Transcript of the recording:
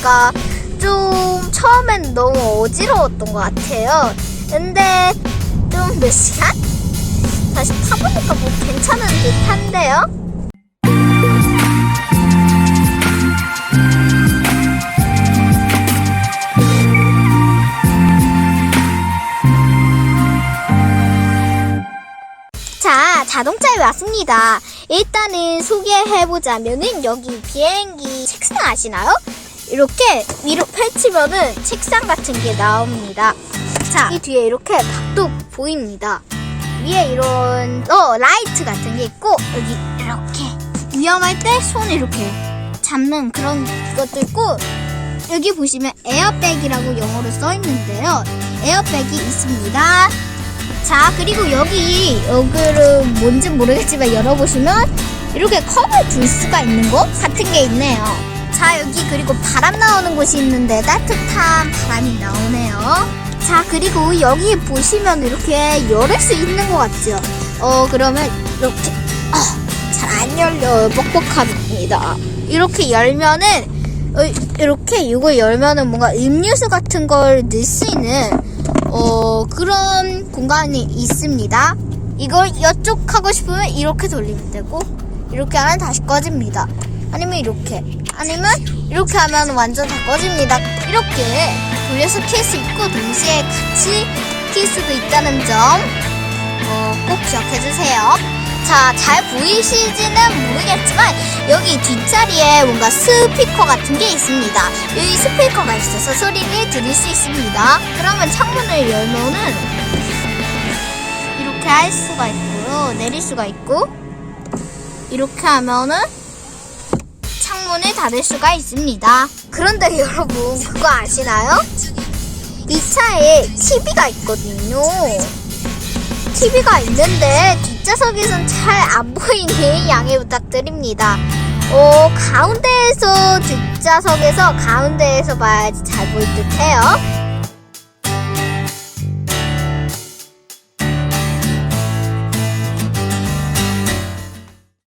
보니까 좀 처음엔 너무 어지러웠던 것 같아요. 근데 좀 몇 시간? 다시 타보니까 뭐 괜찮은 듯 한데요? 자, 자동차에 왔습니다. 일단은 소개해보자면은 여기 비행기 책상 아시나요? 이렇게 위로 펼치면은 책상 같은 게 나옵니다. 자, 이 뒤에 이렇게 박도 보입니다. 위에 이런 어 라이트 같은 게 있고 여기 이렇게 위험할 때 손 이렇게 잡는 그런 것도 있고 여기 보시면 에어백이라고 영어로 써 있는데요. 에어백이 있습니다. 자 그리고 여기 여기를 뭔지 모르겠지만 열어보시면 이렇게 컵을 둘 수가 있는 곳 같은 게 있네요 자 여기 그리고 바람 나오는 곳이 있는데 따뜻한 바람이 나오네요 자 그리고 여기 보시면 이렇게 열을 수 있는 것 같죠 어 그러면 이렇게 잘안 열려요 뻑뻑합니다 이렇게 열면은 어, 이렇게 이거 열면은 뭔가 음료수 같은 걸 넣을 수 있는 어, 그런 공간이 있습니다. 이걸 이쪽 하고 싶으면 이렇게 돌리면 되고, 이렇게 하면 다시 꺼집니다. 아니면 이렇게. 아니면 이렇게 하면 완전 다 꺼집니다. 이렇게 돌려서 킬 수 있고, 동시에 같이 킬 수도 있다는 점, 어, 꼭 기억해주세요. 자, 잘 보이시지는 모르겠지만, 여기 뒷자리에 뭔가 스피커 같은 게 있습니다. 여기 스피커가 있어서 소리를 들을 수 있습니다. 그러면 창문을 열면은, 이렇게 할 수가 있고요. 내릴 수가 있고, 이렇게 하면은, 창문을 닫을 수가 있습니다. 그런데 여러분, 그거 아시나요? 이 차에 TV가 있거든요. TV가 있는데 뒷좌석에선 잘 안 보이니 양해 부탁드립니다. 어, 가운데에서 뒷좌석에서 가운데에서 봐야지 잘 보일 듯 해요.